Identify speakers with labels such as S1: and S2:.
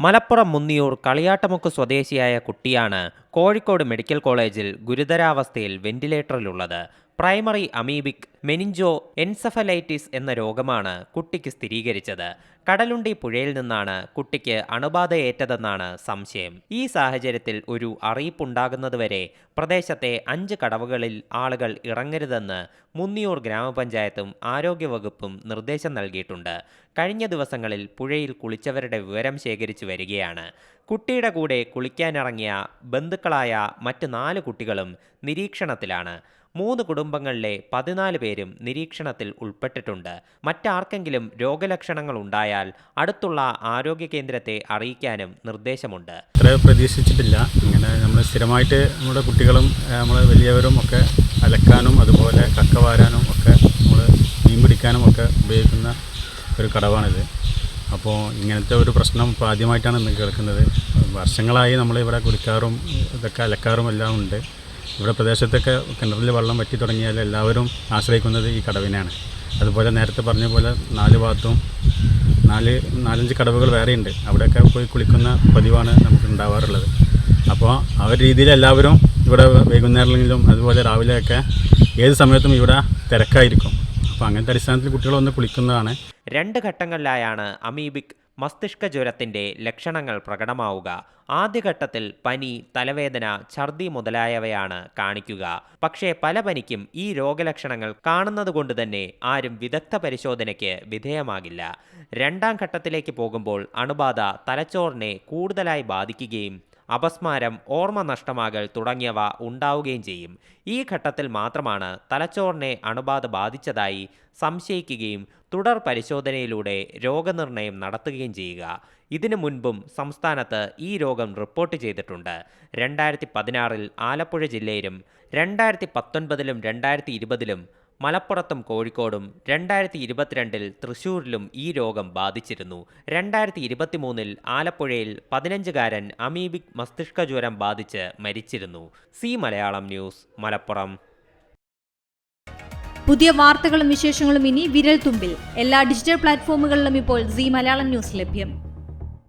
S1: മലപ്പുറം മുന്നിയൂർ കളിയാട്ടമുക്ക് സ്വദേശിയായ കുട്ടിയാണ് കോഴിക്കോട് മെഡിക്കൽ കോളേജിൽ ഗുരുതരാവസ്ഥയിൽ വെന്റിലേറ്ററിലുള്ളത്. പ്രൈമറി അമീബിക് മെനിഞ്ചോ എൻസഫലൈറ്റിസ് എന്ന രോഗമാണ് കുട്ടിക്ക് സ്ഥിരീകരിച്ചത്. കടലുണ്ടി പുഴയിൽ നിന്നാണ് കുട്ടിക്ക് അണുബാധയേറ്റതെന്നാണ് സംശയം. ഈ സാഹചര്യത്തിൽ ഒരു അറിയിപ്പുണ്ടാകുന്നതുവരെ പ്രദേശത്തെ അഞ്ച് കടവുകളിൽ ആളുകൾ ഇറങ്ങരുതെന്ന് മുന്നിയൂർ ഗ്രാമപഞ്ചായത്തും ആരോഗ്യവകുപ്പും നിർദ്ദേശം നൽകിയിട്ടുണ്ട്. കഴിഞ്ഞ ദിവസങ്ങളിൽ പുഴയിൽ കുളിച്ചവരുടെ വിവരം ശേഖരിച്ചു വരികയാണ്. കുട്ടിയുടെ കൂടെ കുളിക്കാനിറങ്ങിയ ബന്ധുക്കളായ മറ്റ് നാല് കുട്ടികളും നിരീക്ഷണത്തിലാണ്. മൂന്ന് കുടുംബങ്ങളിലെ പതിനാല് പേരും നിരീക്ഷണത്തിൽ ഉൾപ്പെട്ടിട്ടുണ്ട്. മറ്റാർക്കെങ്കിലും രോഗലക്ഷണങ്ങൾ ഉണ്ടായാൽ അടുത്തുള്ള ആരോഗ്യ കേന്ദ്രത്തെ അറിയിക്കാനും നിർദ്ദേശമുണ്ട്.
S2: അത്ര പ്രതീക്ഷിച്ചിട്ടില്ല. ഇങ്ങനെ നമ്മൾ സ്ഥിരമായിട്ട് നമ്മുടെ കുട്ടികളും നമ്മൾ വലിയവരും ഒക്കെ അലക്കാനും അതുപോലെ കക്ക വാരാനും ഒക്കെ നമ്മൾ മീൻ പിടിക്കാനും ഒക്കെ ഉപയോഗിക്കുന്ന ഒരു കടവാണിത്. അപ്പോൾ ഇങ്ങനത്തെ ഒരു പ്രശ്നം ഇപ്പോൾ ആദ്യമായിട്ടാണ് ഇന്ന് കേൾക്കുന്നത്. വർഷങ്ങളായി നമ്മളിവിടെ കുടിക്കാറും ഇതൊക്കെ അലക്കാറും എല്ലാം ഉണ്ട്. ഇവിടെ പ്രദേശത്തൊക്കെ കിണറിൽ വെള്ളം വറ്റി തുടങ്ങിയാൽ എല്ലാവരും ആശ്രയിക്കുന്നത് ഈ കടവിനെയാണ്. അതുപോലെ നേരത്തെ പറഞ്ഞ പോലെ നാല് ഭാഗത്തും നാല് നാലഞ്ച് കടവുകൾ വേറെയുണ്ട് അവിടെയൊക്കെ പോയി കുളിക്കുന്ന പതിവാണ് നമുക്ക് ഉണ്ടാവാറുള്ളത്. അപ്പോൾ ആ ഒരു രീതിയിൽ എല്ലാവരും ഇവിടെ വൈകുന്നേരങ്ങളിലും അതുപോലെ രാവിലെയൊക്കെ ഏത് സമയത്തും ഇവിടെ തിരക്കായിരിക്കും. അപ്പോൾ അങ്ങനത്തെ അടിസ്ഥാനത്തിൽ കുട്ടികൾ വന്ന് കുളിക്കുന്നതാണ്.
S1: രണ്ട് ഘട്ടങ്ങളിലായാണ് അമീബിക് മസ്തിഷ്ക ജ്വരത്തിന്റെ ലക്ഷണങ്ങൾ പ്രകടമാവുക. ആദ്യഘട്ടത്തിൽ പനി തലവേദന ഛർദി മുതലായവയാണ് കാണിക്കുക. പക്ഷേ പല പനിക്കും ഈ രോഗലക്ഷണങ്ങൾ കാണുന്നത് കൊണ്ട് തന്നെ ആരും വിദഗ്ധ പരിശോധനയ്ക്ക് വിധേയമാകില്ല. രണ്ടാം ഘട്ടത്തിലേക്ക് പോകുമ്പോൾ അണുബാധ തലച്ചോറിനെ കൂടുതലായി ബാധിക്കുകയും അപസ്മാരം ഓർമ്മ നഷ്ടമാകൽ തുടങ്ങിയവ ഉണ്ടാവുകയും ചെയ്യും. ഈ ഘട്ടത്തിൽ മാത്രമാണ് തലച്ചോറിനെ അണുബാധ ബാധിച്ചതായി സംശയിക്കുകയും തുടർ പരിശോധനയിലൂടെ രോഗനിർണയം നടത്തുകയും ചെയ്യുക. ഇതിനു മുൻപും സംസ്ഥാനത്ത് ഈ രോഗം റിപ്പോർട്ട് ചെയ്തിട്ടുണ്ട്. രണ്ടായിരത്തി പതിനാറിൽ ആലപ്പുഴ ജില്ലയിലും രണ്ടായിരത്തി പത്തൊൻപതിലും രണ്ടായിരത്തി ഇരുപതിലും മലപ്പുറത്തും കോഴിക്കോടും രണ്ടായിരത്തി ഇരുപത്തിരണ്ടിൽ തൃശൂരിലും ഈ രോഗം ബാധിച്ചിരുന്നു. രണ്ടായിരത്തി ഇരുപത്തിമൂന്നിൽ ആലപ്പുഴയിൽ പതിനഞ്ചുകാരൻ അമീബിക് മസ്തിഷ്ക ജ്വരം ബാധിച്ച് മരിച്ചിരുന്നു. C Malayalam news Malappuram.
S3: പുതിയ വാർത്തകളും വിശേഷങ്ങളും ഇനി വിരൽ തുമ്പിൽ എല്ലാ ഡിജിറ്റൽ പ്ലാറ്റ്ഫോമുകളിലും ഇപ്പോൾ സി മലയാളം ന്യൂസ് ലഭ്യം.